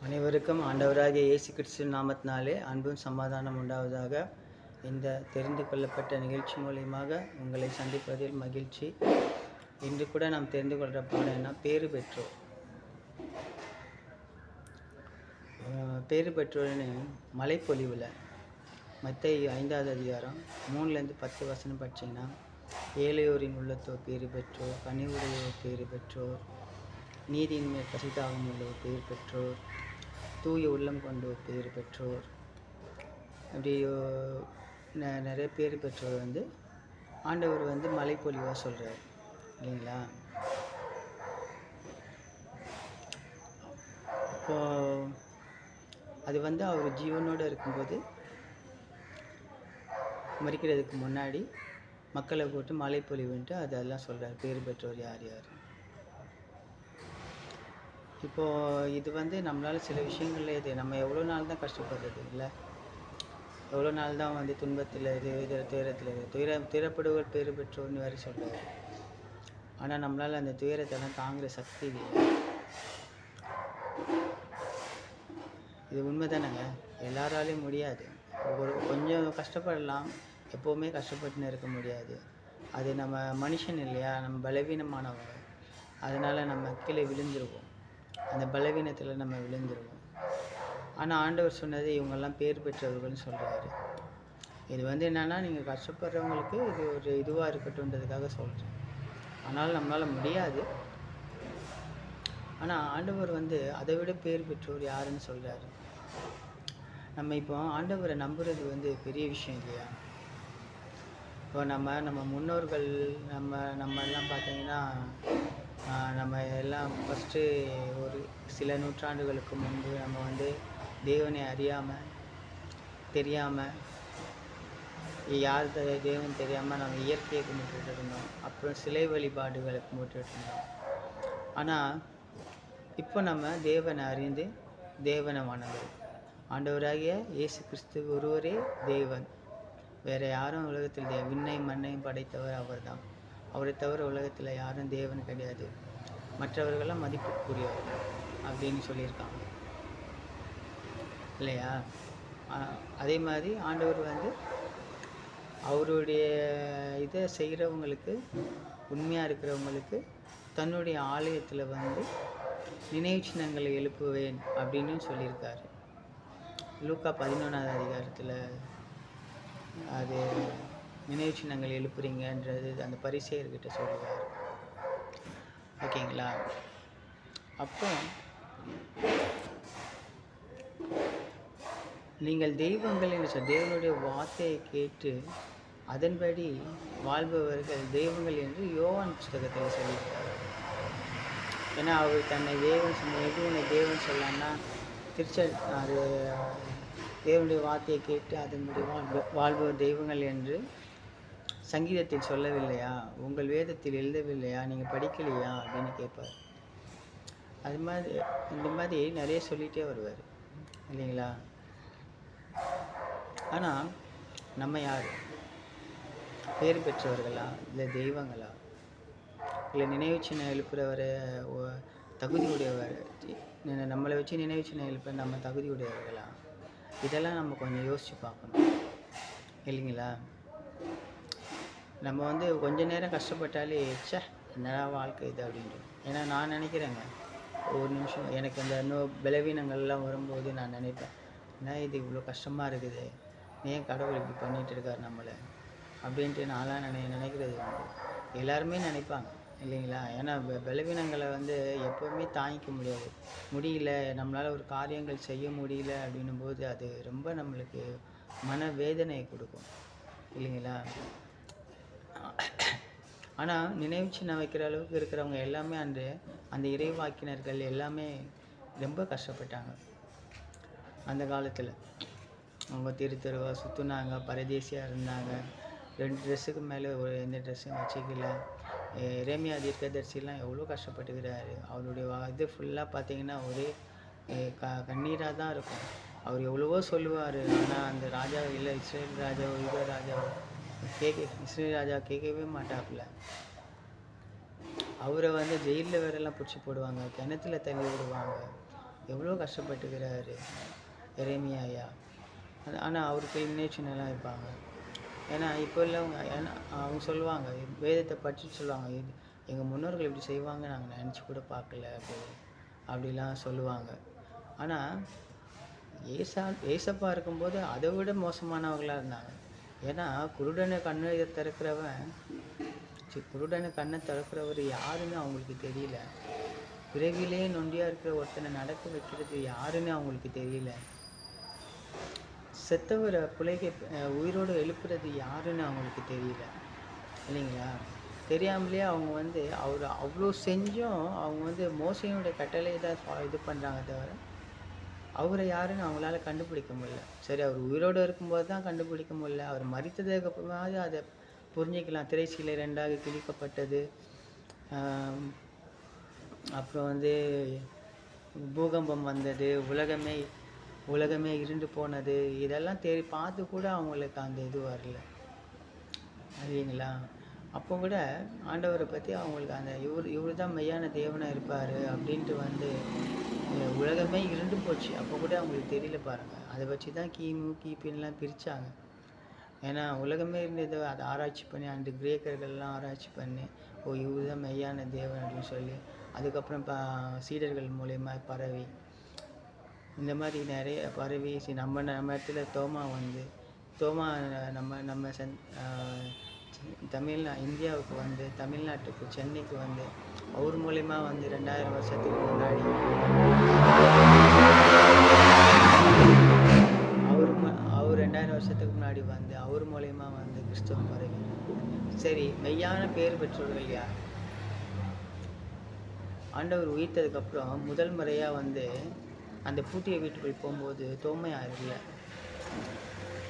அனைவருக்கும் ஆண்டவராகிய இயேசு கிறிஸ்து நாமத்தினாலே அன்பும் சமாதானம் உண்டாவதாக. இந்த தெரிந்து கொள்ளப்பட்ட நிகழ்ச்சி மூலியமாக உங்களை சந்திப்பதில் மகிழ்ச்சி. இன்று கூட நாம் தெரிந்து கொள்கிற பாடம் என்ன? பேறு பெற்றோர். அஹ் பேறு பெற்றோர்னு மலைப்பொழிவில் மத்தை ஐந்தாவது அதிகாரம் மூணுலேருந்து பத்து வசனம் படிச்சீங்கன்னா ஏழையோரின் உள்ளத்தோ பேறு பெற்றோர் கனிவுடையோர் பேறு பெற்றோர் நீதியின் மேல் பசிதாகம் உள்ளோர் பேர் பெற்றோர் தூய உள்ளம் கொண்டு பேர் பெற்றோர். அப்படி ந நிறைய பேர் பெற்றோர் வந்து ஆண்டவர் வந்து மலைப்பொழிவாக சொல்கிறார் இல்லைங்களா? இப்போ அது வந்து அவர் ஜீவனோடு இருக்கும்போது மறிக்கிறதுக்கு முன்னாடி மக்களை போட்டு மலைப்பொழிவுன்ட்டு அதெல்லாம் சொல்கிறார் பேர் பெற்றோர் யார் யார் இப்போ இது வந்து நம்மளால் சில விஷயங்கள்ல இது நம்ம எவ்வளோ நாள் தான் கஷ்டப்படுறது? இல்லை? எவ்வளோ நாள் தான் வந்து துன்பத்தில் இது இது துயரத்தில் இது? துயர துயரப்படுவர் பேறு பெற்றோர்னு வேறு சொல்கிறாரு ஆனால் நம்மளால் அந்த துயரத்தெல்லாம் தாங்குகிற சக்தி இல்லை. இது உண்மை தானேங்க எல்லாராலையும் முடியாது. ஒரு கொஞ்சம் கஷ்டப்படலாம். எப்போவுமே கஷ்டப்பட்டுன்னு இருக்க முடியாது. அது நம்ம மனுஷன் இல்லையா? நம்ம பலவீனமானவங்க. அதனால் நம்ம கீழே விழுந்துருவோம். அந்த பலவீனத்தில் நம்ம விழுந்துருவோம். ஆனால் ஆண்டவர் சொன்னது இவங்கெல்லாம் பேர் பெற்றவர்கள்னு சொல்கிறாரு இது வந்து என்னென்னா நீங்கள் கஷ்டப்படுறவங்களுக்கு இது ஒரு இதுவாக இருக்கட்டும்ன்றதுக்காக சொல்கிறேன் ஆனால் நம்மளால் முடியாது. ஆனால் ஆண்டவர் வந்து அதை விட பேர் பெற்றோர் யாருன்னு சொல்கிறாரு நம்ம இப்போ ஆண்டவரை நம்புறது வந்து பெரிய விஷயம் இல்லையா? இப்போ நம்ம நம்ம முன்னோர்கள் நம்ம நம்ம எல்லாம் பார்த்தீங்கன்னா நம்ம எல்லாம் ஃபஸ்ட்டு ஒரு சில நூற்றாண்டுகளுக்கு முன்பு நம்ம வந்து தேவனை அறியாமல் தெரியாமல் யார் த- தேவன் தெரியாமல் நம்ம இயற்கையை கும்பிட்டுட்டு இருந்தோம். அப்புறம் சிலை வழிபாடுகளை கும்பிட்டுட்டு இருந்தோம். ஆனால் இப்போ நம்ம தேவனை அறிந்து தேவனை வணங்குறோம் ஆண்டவராகிய இயேசு கிறிஸ்து ஒருவரே தேவன். வேறு யாரும் உலகத்தில் தே விண்ணை மண்ணையும் படைத்தவர் அவர்தான். அவரை தவிர உலகத்தில் யாரும் தேவன் கிடையாது. மற்றவர்களெல்லாம் மதிப்புக்குரியவர்கள் அப்படின்னு சொல்லியிருக்காங்க. இல்லையா? அதே மாதிரி ஆண்டவர் வந்து அவருடைய இதை செய்கிறவங்களுக்கு உண்மையாக இருக்கிறவங்களுக்கு தன்னுடைய ஆலயத்தில் வந்து நினைவு சின்னங்களை எழுப்புவேன் அப்படின்னு சொல்லியிருக்காரு. லூக்கா பதினொன்றாவது அதிகாரத்தில் அது நினைவு சின்னங்கள் எழுப்புறீங்கன்றது அந்த பரிசெயர்கிட்ட சொல்லுவார் ஓகேங்களா? அப்போ நீங்கள் தெய்வங்கள் என்று தேவனுடைய வார்த்தையை கேட்டு அதன்படி வாழ்பவர்கள் தெய்வங்கள் என்று யோவான் புஸ்தகத்தில் சொல்லியிருக்கார். ஏன்னா அவர் தன்னை தேவன் சொன்ன எப்படி உன்னை தேவன் சொல்லலாம்னா திருச்சல் அது தேவனுடைய வார்த்தையை கேட்டு அதன்படி வாழ்ப வாழ்பவர் தெய்வங்கள் என்று சங்கீதத்தில் சொல்லவில்லையா? உங்கள் வேதத்தில் எழுதவில்லையா? நீங்கள் படிக்கலையா? அப்படின்னு கேட்பார். அது மாதிரி இந்த மாதிரி நிறைய சொல்லிகிட்டே வருவார். இல்லைங்களா? ஆனால் நம்ம யார்? பேர் பெற்றவர்களா? இல்லை தெய்வங்களா? இல்லை நினைவு சின்னம் எழுப்புறவர் தகுதி உடையவர் நம்மளை வச்சு நினைவு சின்னம் எழுப்ப நம்ம தகுதி உடையவர்களா? இதெல்லாம் நம்ம கொஞ்சம் யோசித்து பார்க்கணும். இல்லைங்களா? நம்ம வந்து கொஞ்ச நேரம் கஷ்டப்பட்டாலே ச்சே என்னடா வாழ்க்கை இது அப்படின்ட்டு. ஏன்னா நான் நினைக்கிறேங்க. ஒரு நிமிஷம் எனக்கு அந்த இன்னும் பலவீனங்கள்லாம் வரும்போது நான் நினைப்பேன் என்ன இது இவ்வளோ கஷ்டமாக இருக்குது? ஏன் கடவுள் இப்படி பண்ணிகிட்டு இருக்கார் நம்மளை? அப்படின்ட்டு நான்லாம் நினை நினைக்கிறது உண்டு. எல்லாருமே நினைப்பாங்க இல்லைங்களா? ஏன்னா பலவீனங்களை வந்து எப்போவுமே தாங்கிக்க முடியாது. முடியல நம்மளால் ஒரு காரியங்கள் செய்ய முடியல அப்படின்னும் போது அது ரொம்ப நம்மளுக்கு மன வேதனையை கொடுக்கும் இல்லைங்களா? ஆனால் நினைவு சின்னம் வைக்கிற அளவுக்கு இருக்கிறவங்க எல்லாமே அந்த அந்த இறைவாக்கினர்கள் எல்லாமே ரொம்ப கஷ்டப்பட்டாங்க. அந்த காலத்தில். அவங்க திருத்தருவா சுற்றுனாங்க பரதேசியாக இருந்தாங்க. ரெண்டு ட்ரெஸ்ஸுக்கு மேலே ஒரு எந்த ட்ரெஸ்ஸும் வச்சுக்கல. ரேமியா தீர்க்கதரிசிலாம் எவ்வளோ கஷ்டப்பட்டுக்கிறாரு. அவருடைய இது ஃபுல்லாக பார்த்தீங்கன்னா ஒரே க கண்ணீராக தான் இருக்கும். அவர் எவ்வளவோ சொல்லுவார். ஆனால் அந்த ராஜா இல்லை இஸ்ரேல் ராஜா யுக ராஜாவோ கேட்க இஸ்ரேல் ராஜா கேட்கவே மாட்டாப்புல. அவரை வந்து ஜெயிலில் வேறெல்லாம் பிடிச்சி போடுவாங்க கிணத்துல தள்ளி விடுவாங்க. எவ்வளோ கஷ்டப்பட்டுக்கிறாரு எரேமியா ஐயா ஆனால் அவருக்கு இன்டென்ஷனெல்லாம் இருப்பாங்க. ஏன்னா இப்போ உள்ளவங்க ஏன்னா அவங்க சொல்லுவாங்க வேதத்தை படிச்சு சொல்லுவாங்க இது எங்கள் முன்னோர்கள் இப்படி செய்வாங்க நாங்கள் நினச்சி கூட பார்க்கல அப்படி அப்படிலாம் சொல்லுவாங்க. ஆனால் ஏசா ஏசப்பா இருக்கும்போது அதை விட மோசமானவங்களாக இருந்தாங்க. ஏன்னா குருடனை கண்ணை திறக்கிறவன் சி குருடனை கண்ணை திறக்கிறவர் யாருன்னு அவங்களுக்கு தெரியல. பிறவிலே நொண்டியாக இருக்கிற ஒருத்தனை நடக்க வைக்கிறது யாருன்னு அவங்களுக்கு தெரியல. செத்தவரை பிழைக்க உயிரோடு எழுப்புறது யாருன்னு அவங்களுக்கு தெரியல. இல்லைங்களா? தெரியாமலே அவங்க வந்து அவர் அவ்வளோ செஞ்சும் அவங்க வந்து மோசையினுடைய கட்டளை தான் இது பண்ணுறாங்க தவிர அவரை யாருன்னு அவங்களால கண்டுபிடிக்க முடியல. சரி அவர் உயிரோடு இருக்கும்போது தான் கண்டுபிடிக்க முடியல. அவர் மறித்ததுக்கு அப்புறமாவது அதை புரிஞ்சிக்கலாம். திரைச்சீலை ரெண்டாக கிழிக்கப்பட்டது. அப்புறம் வந்து பூகம்பம் வந்தது. உலகமே உலகமே இருண்டு போனது. இதெல்லாம் தெரி பார்த்து கூட அவங்களுக்கு அந்த இது வரல. இல்லைங்களா? அப்போ கூட ஆண்டவரை பற்றி அவங்களுக்கு அந்த இவர் இவர் தான் மெய்யான தேவனாக இருப்பார் அப்படின்ட்டு வந்து உலகமே இருண்டு போச்சு. அப்போ கூட அவங்களுக்கு தெரியல பாருங்கள் அதை வச்சு தான் கிமு கிபின்லாம் பிரித்தாங்க ஏன்னா உலகமே இருந்தது அதை ஆராய்ச்சி பண்ணி அந்த கிரேக்கர்கள்லாம் ஆராய்ச்சி பண்ணி ஓ இவர் தான் மெய்யான தேவன் அப்படின்னு சொல்லி அதுக்கப்புறம் ப சீடர்கள் மூலயமா பரவி இந்த மாதிரி நிறைய பரவி நம்ம நம்ம இடத்துல தோமா வந்து தோமா நம்ம நம்ம சென் தமிழ்நா இந்தியாவுக்கு வந்து தமிழ்நாட்டுக்கு சென்னைக்கு வந்து அவர் மூலயமா வந்து ரெண்டாயிரம் வருஷத்துக்கு முன்னாடி அவர் அவர் ரெண்டாயிரம் வருஷத்துக்கு முன்னாடி வந்து அவர் மூலயமா வந்து கிறிஸ்தவம் பரவி சரி மெய்யான பேர் பெற்றவர்கள் யார்? ஆண்டவர் உயிர்த்ததுக்கப்புறம் முதல் முறையாக வந்து அந்த பூட்டிய வீட்டுக்குள் போகும்போது தோமையாக இல்லை.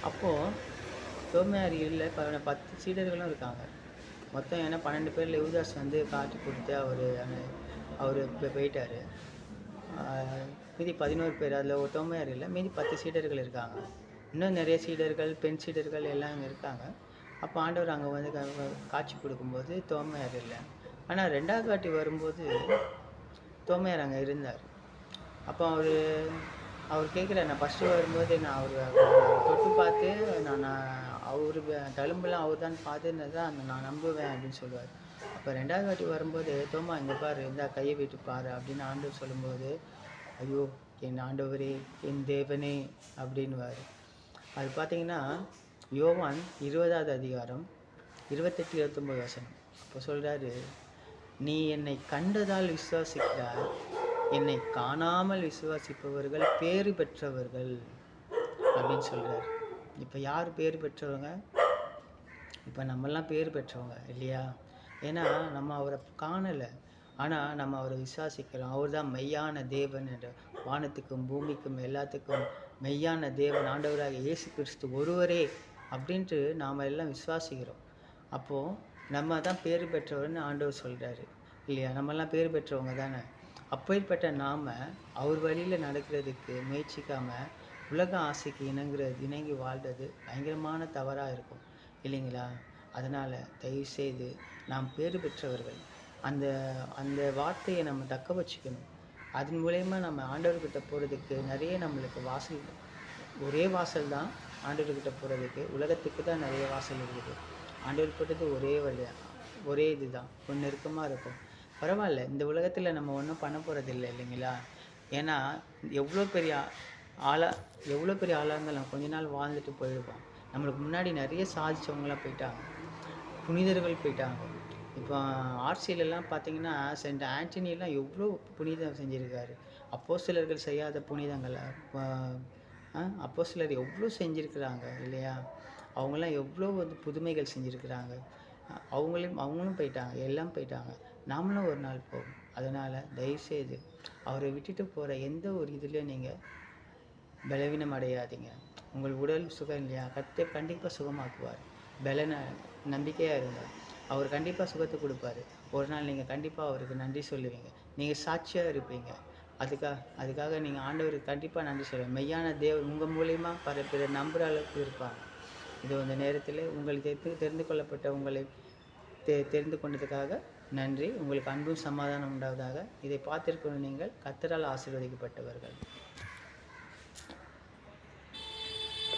அப்போது தோமையார் இல்லை ப- பத்து சீடர்களும் இருக்காங்க. மொத்தம் ஏன்னா பன்னெண்டு பேரில் யுவதாஸ் வந்து காட்டி கொடுத்து அவர் அவர் போயிட்டார். மீதி பதினோரு பேர் அதில் ஒரு தோமையார் இல்லை மீதி பத்து சீடர்கள் இருக்காங்க. இன்னும் நிறைய சீடர்கள் பெண் சீடர்கள் எல்லாம் அங்கே இருக்காங்க. அப்போ ஆண்டவர் அங்கே வந்து காட்சி கொடுக்கும்போது தோமையார் இல்லை. ஆனால் ரெண்டாவது வாட்டி வரும்போது தோமையார் அங்கே இருந்தார். அப்போ அவர் அவர் கேட்குற நான் ஃபஸ்ட்டு வரும்போது நான் அவர் தொட்டு பார்த்து நான் நான் அவர் தழும்பெல்லாம் அவர் தான் பார்த்துன்னு தான் நான் நம்புவேன் அப்படின்னு சொல்லுவார். அப்போ ரெண்டாவது வாட்டி வரும்போது தோமா இங்கே பாரு இந்த கையை விட்டு பாரு அப்படின்னு ஆண்டவர் சொல்லும்போது ஐயோ என் ஆண்டவரே என் தேவனே அப்படின்னுவார். அது பார்த்தீங்கன்னா யோவான் இருபதாவது அதிகாரம் இருபத்தெட்டு இருபத்தொம்பது வசனம். அப்போ சொல்கிறாரு நீ என்னை கண்டதால் விசுவாசிக்கிறாய். என்னை காணாமல் விசுவாசிப்பவர்கள் பேறு பெற்றவர்கள் அப்படின்னு சொல்கிறார் இப்போ யார் பேர் பெற்றவங்க? இப்போ நம்மெல்லாம் பேர் பெற்றவங்க இல்லையா? ஏன்னா நம்ம அவரை காணலை. ஆனால் நம்ம அவரை விசுவாசிக்கிறோம். அவர் தான் மெய்யான தேவன் என்ற வானத்துக்கும் பூமிக்கும் எல்லாத்துக்கும் மெய்யான தேவன் ஆண்டவராக இயேசு கிறிஸ்து ஒருவரே அப்படின்ட்டு நாம் எல்லாம் விசுவாசிக்கிறோம். அப்போது நம்ம தான் பேர் பெற்றவர்னு ஆண்டவர் சொல்கிறாரு இல்லையா? நம்மெல்லாம் பேர் பெற்றவங்க தானே? அப்பேற்பட்ட நாம் அவர் வழியில் நடக்கிறதுக்கு முயற்சிக்காமல் உலக ஆசைக்கு இணங்குறது இணங்கி வாழ்றது பயங்கரமான தவறாக இருக்கும். இல்லைங்களா? அதனால் தயவுசெய்து நாம் பேறு பெற்றவர்கள். அந்த அந்த வார்த்தையை நம்ம தக்க வச்சுக்கணும். அதன் மூலயமா நம்ம ஆண்டவர்கிட்ட போகிறதுக்கு நிறைய நம்மளுக்கு வாசல் ஒரே வாசல் தான் ஆண்டவர்கிட்ட போகிறதுக்கு உலகத்துக்கு தான் நிறைய வாசல் இருக்குது. ஆண்டவர் போட்டது ஒரே வழி ஒரே இதுதான். கொஞ்சம் நெருக்கமாக இருக்கும். பரவாயில்ல இந்த உலகத்தில் நம்ம ஒன்றும் பண்ண போகிறது இல்லை இல்லைங்களா? ஏன்னா எவ்வளோ பெரிய ஆளாக எவ்வளோ பெரிய ஆளாக இருந்தாலும் கொஞ்ச நாள் வாழ்ந்துட்டு போயிடுவோம் நம்மளுக்கு முன்னாடி நிறைய சாதிச்சவங்களாம் போயிட்டாங்க. புனிதர்கள் போயிட்டாங்க. இப்போ ஆர்சியிலலாம் பார்த்தீங்கன்னா சென்ட் ஆண்டனிலாம் எவ்வளோ புனிதம் செஞ்சுருக்காரு. அப்போ சிலர்கள் செய்யாத புனிதங்களை அப்போ சிலர் எவ்வளோ செஞ்சுருக்கிறாங்க இல்லையா? அவங்களாம் எவ்வளோ வந்து புதுமைகள் செஞ்சுருக்கிறாங்க. அவங்களையும் அவங்களும் போயிட்டாங்க எல்லாம் போயிட்டாங்க. நாமளும் ஒரு நாள் போகும் அதனால் தயவுசெய்து அவரை விட்டுட்டு போகிற எந்த ஒரு இதுலேயும் நீங்கள் பலவீனம் அடையாதீங்க உங்கள் உடல் சுகம் இல்லையா? கத்தை கண்டிப்பாக சுகமாக்குவார். பலன நம்பிக்கையாக இருந்தார். அவர் கண்டிப்பாக சுகத்தை கொடுப்பாரு. ஒரு நாள் நீங்கள் கண்டிப்பாக அவருக்கு நன்றி சொல்லுவீங்க. நீங்கள் சாட்சியாக இருப்பீங்க. அதுக்காக அதுக்காக நீங்கள் ஆண்டவருக்கு கண்டிப்பாக நன்றி சொல்லுவீங்க மெய்யான தேவர் உங்கள் மூலியமா பல பேர் நம்புகிற அளவுக்கு இருப்பாங்க. இது அந்த நேரத்தில் உங்களுக்கு தெரிந்து தெரிந்து கொள்ளப்பட்ட உங்களை தெ தெரிந்து கொண்டதுக்காக நன்றி. உங்களுக்கு அன்பும் சமாதானம் உண்டாவதாக. இதை பார்த்திருக்கிற நீங்கள் கத்தரால் ஆசீர்வதிக்கப்பட்டவர்கள்.